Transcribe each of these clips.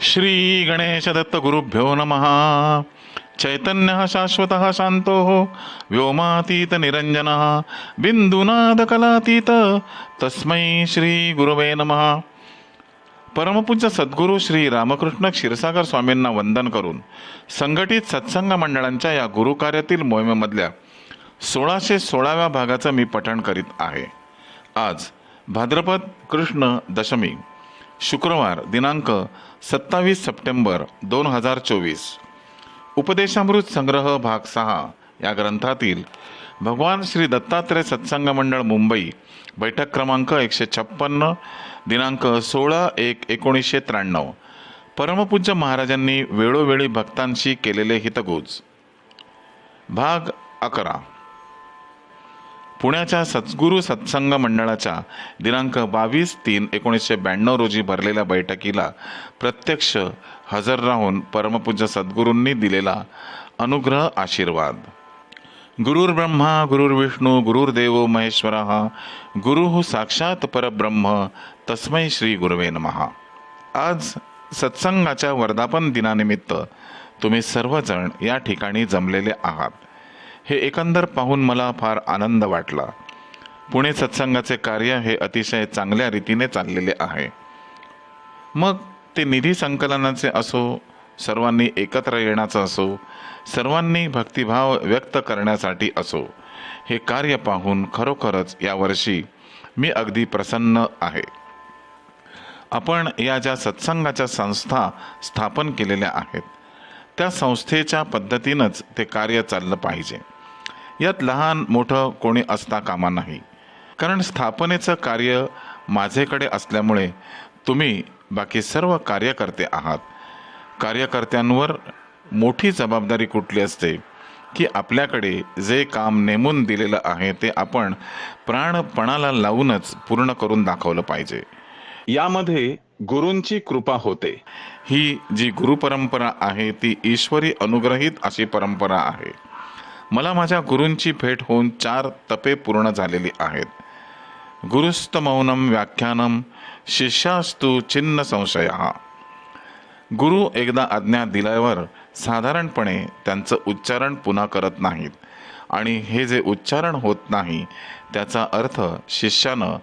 श्री गणेश दत्त गुरुभ्यो नमहा चैतन्य शाश्वत शांतो व्योमातीत निरंजन बिंदुनाद कलातीत। तस्मै श्री गुरुवे नमः। परमपूज्य सद्गुरू श्री रामकृष्ण क्षीरसागर स्वामींना वंदन करून संघटित सत्संग मंडळांच्या या गुरुकार्यातील मोहिमेमधल्या सोळाशे सोळाव्या भागाचं मी पठण करीत आहे. आज भाद्रपद कृष्ण दशमी. शुक्रवार दिनांक सत्तावीस सप्टेंबर दोन हजार चोवीस. उपदेशामृत संग्रह भाग सहा या ग्रंथातील भगवान श्री दत्तात्रय सत्संग मंडळ मुंबई बैठक क्रमांक एकशे छप्पन्न दिनांक सोळा एक एकोणीसशे त्र्याण्णव. परमपूज्य महाराजांनी वेळोवेळी भक्तांशी केलेले हितगुज. भाग अकरा. पुण्याच्या सद्गुरू सत्संग मंडळाच्या दिनांक बावीस तीन एकोणीसशे ब्याण्णव रोजी भरलेल्या बैठकीला प्रत्यक्ष हजर राहून परमपूज्य सद्गुरूंनी दिलेला अनुग्रह आशीर्वाद. गुरुर्ब्रह्मा गुरुर्विष्णू गुरुर्देव महेश्वर गुरु साक्षात परब्रह्म तस्मै श्री गुरुवे नमहा आज सत्संगाच्या वर्धापन दिनानिमित्त तुम्ही सर्वजण या ठिकाणी जमलेले आहात. हे एकंदर पाहून मला फार आनंद वाटला. पुणे सत्संगाचे कार्य हे अतिशय चांगल्या रीतीने चाललेले आहे. मग ते निधी संकलनाचे असो सर्वांनी एकत्र येण्याचं असो सर्वांनी भक्तिभाव व्यक्त करण्यासाठी असो हे कार्य पाहून खरोखरच यावर्षी मी अगदी प्रसन्न आहे. आपण या ज्या सत्संगाच्या संस्था स्थापन केलेल्या आहेत त्या संस्थेच्या पद्धतीनंच ते कार्य चाललं पाहिजे. यात लहान मोठं कोणी असता कामा नाही. कारण स्थापनेचं कार्य माझेकडे असल्यामुळे तुम्ही बाकी सर्व कार्यकर्ते आहात. कार्यकर्त्यांवर मोठी जबाबदारी कुठली असते? की आपल्याकडे जे काम नेमून दिलेलं आहे ते आपण प्राणपणाला लावूनच पूर्ण करून दाखवलं पाहिजे. यामध्ये गुरूंची कृपा होते. ही जी गुरुपरंपरा आहे ती ईश्वरी अनुग्रहित अशी परंपरा आहे. मला माझ्या गुरूंची भेट होऊन चार तपे पूर्ण झालेली आहेत. गुरुस्त मौनम व्याख्यानम शिष्यास्तु छिन्न संशय. गुरु एकदा आज्ञा दिल्यावर साधारणपणे त्यांचं उच्चारण पुन्हा करत नाहीत. आणि हे जे उच्चारण होत नाही त्याचा अर्थ शिष्यानं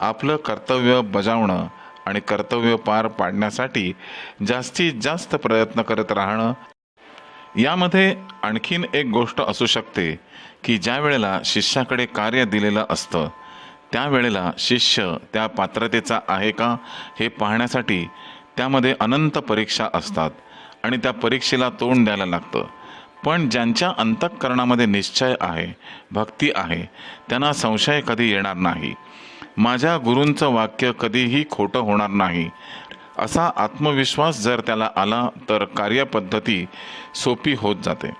आपलं कर्तव्य बजावणं आणि कर्तव्य पार पाडण्यासाठी जास्तीत जास्त प्रयत्न करत राहणं यामध्ये आणखीन एक गोष्ट असू शकते की ज्या वेळेला शिष्याकडे कार्य दिलेलं असतं त्यावेळेला शिष्य त्या पात्रतेचा आहे का हे पाहण्यासाठी त्यामध्ये अनंत परीक्षा असतात आणि त्या परीक्षेला तोंड द्यायला लागतं. पण ज्यांच्या अंतःकरणामध्ये निश्चय आहे भक्ती आहे त्यांना संशय कधी येणार नाही. माझ्या गुरूंचं वाक्य कधीही खोटं होणार नाही. असा आत्मविश्वास जर त्याला आला तर कार्यपद्धती सोपी होत जाते.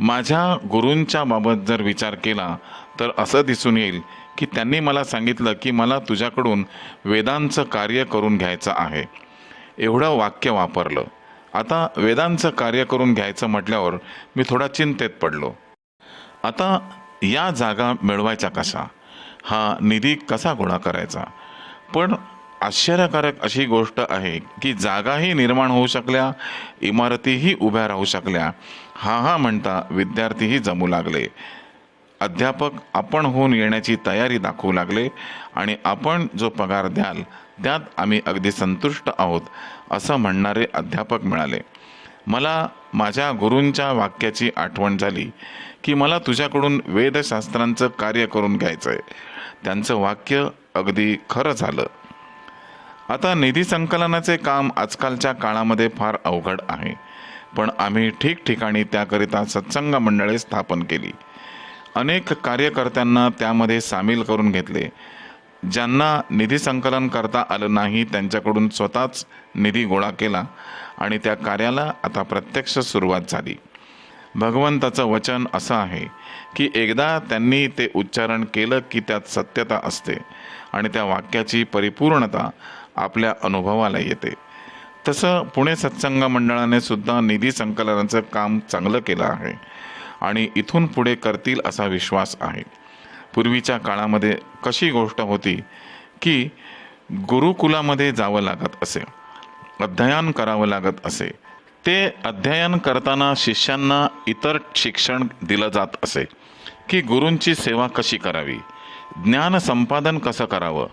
माझ्या गुरूंच्या बाबत जर विचार केला तर असं दिसून येईल की त्यांनी मला सांगितलं की मला तुझ्याकडून वेदांचं कार्य करून घ्यायचं आहे. एवढं वाक्य वापरलं. आता वेदांचं कार्य करून घ्यायचं म्हटल्यावर मी थोडा चिंतेत पडलो. आता या जागा मिळवायच्या कशा? हा निधी कसा गोळा करायचा? पण आश्चर्यकारक अशी गोष्ट आहे की जागाही निर्माण होऊ शकल्या इमारतीही उभ्या राहू शकल्या. हा हा म्हणता विद्यार्थीही जमू लागले. अध्यापक आपण होऊन येण्याची तयारी दाखवू लागले आणि आपण जो पगार द्याल त्यात आम्ही अगदी संतुष्ट आहोत असं म्हणणारे अध्यापक मिळाले. मला माझ्या गुरूंच्या वाक्याची आठवण झाली की मला तुझ्याकडून वेदशास्त्रांचं कार्य करून घ्यायचं आहे त्यांचं वाक्य अगदी खरं झालं. आता निधी संकलनाचे काम आजकालच्या काळामध्ये फार अवघड आहे. पण आम्ही ठिकठिकाणी त्याकरिता सत्संग मंडळे स्थापन केली. अनेक कार्यकर्त्यांना त्यामध्ये सामील करून घेतले. ज्यांना निधी संकलन करता आलं नाही त्यांच्याकडून स्वतःच निधी गोळा केला आणि त्या कार्याला आता प्रत्यक्ष सुरुवात झाली. भगवंताचं वचन असं आहे की एकदा त्यांनी ते उच्चारण केलं की त्यात सत्यता असते आणि त्या वाक्याची परिपूर्णता आपल्या अनुभवाला येते. तसं पुणे सत्संग मंडळाने सुद्धा निधी संकलनाचं काम चांगलं केलं आहे आणि इथून पुढे करतील असा विश्वास आहे. पूर्वीच्या काळामध्ये कशी गोष्ट होती की गुरुकुलामध्ये जावं लागत असे अध्ययन करावं लागत असे ते अध्ययन करताना शिष्यांना इतर शिक्षण दिलं जात असे की गुरूंची सेवा कशी करावी ज्ञान संपादन कसं करावं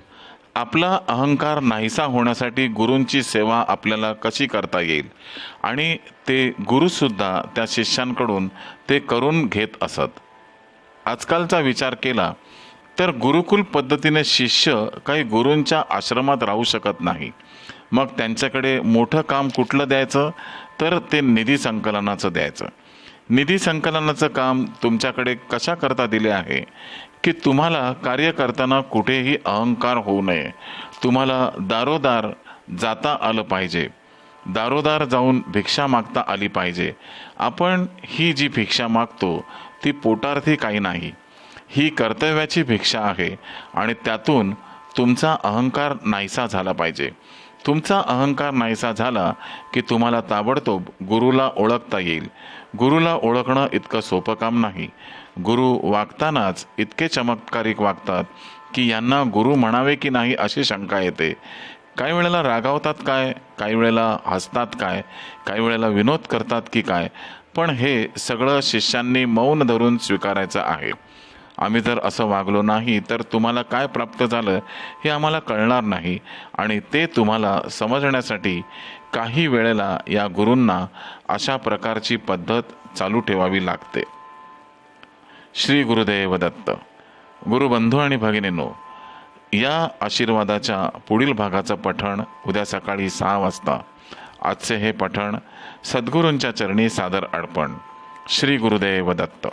आपला अहंकार नाहीसा होण्यासाठी गुरूंची सेवा आपल्याला कशी करता येईल? आणि ते गुरुसुद्धा त्या शिष्यांकडून ते करून घेत असत. आजकालचा विचार केला तर गुरुकुल पद्धतीने शिष्य काही गुरूंच्या आश्रमात राहू शकत नाही. मग त्यांच्याकडे मोठं काम कुठलं द्यायचं? तर ते निधी संकलनाचं द्यायचं. निधी संकलनाचं काम तुमच्याकडे कशा करता दिले आहे? की तुम्हाला कार्य करताना कुठेही अहंकार होऊ नये. तुम्हाला दारोदार जाता आलं पाहिजे. दारोदार जाऊन भिक्षा मागता आली पाहिजे. आपण ही जी भिक्षा मागतो ती पोटार्थी काही नाही. ही कर्तव्याची भिक्षा आहे आणि त्यातून तुमचा अहंकार नाहीसा झाला पाहिजे. तुमचा अहंकार नाहीसा झाला की तुम्हाला ताबडतोब गुरुला ओळखता येईल. गुरुला ओळखणं इतकं सोपं काम नाही. गुरु वागतानाच इतके चमत्कारिक वागतात की यांना गुरु म्हणावे की नाही अशी शंका येते. काही वेळेला रागावतात काय काही वेळेला हसतात काय काही वेळेला विनोद करतात की काय पण हे सगळं शिष्यांनी मौन धरून स्वीकारायचं आहे. आम्ही जर असं वागलो नाही तर तुम्हाला काय प्राप्त झालं हे आम्हाला कळणार नाही. आणि ते तुम्हाला समजण्यासाठी काही वेळेला या गुरूंना अशा प्रकारची पद्धत चालू ठेवावी लागते. श्री गुरुदेव दत्त गुरुबंधू आणि भगिनींनो या आशीर्वादाच्या पुढील भागाचं पठण उद्या सकाळी सहा वाजता. आजचे हे पठण सद्गुरूंच्या चरणी सादर अर्पण. श्री गुरुदेव दत्त.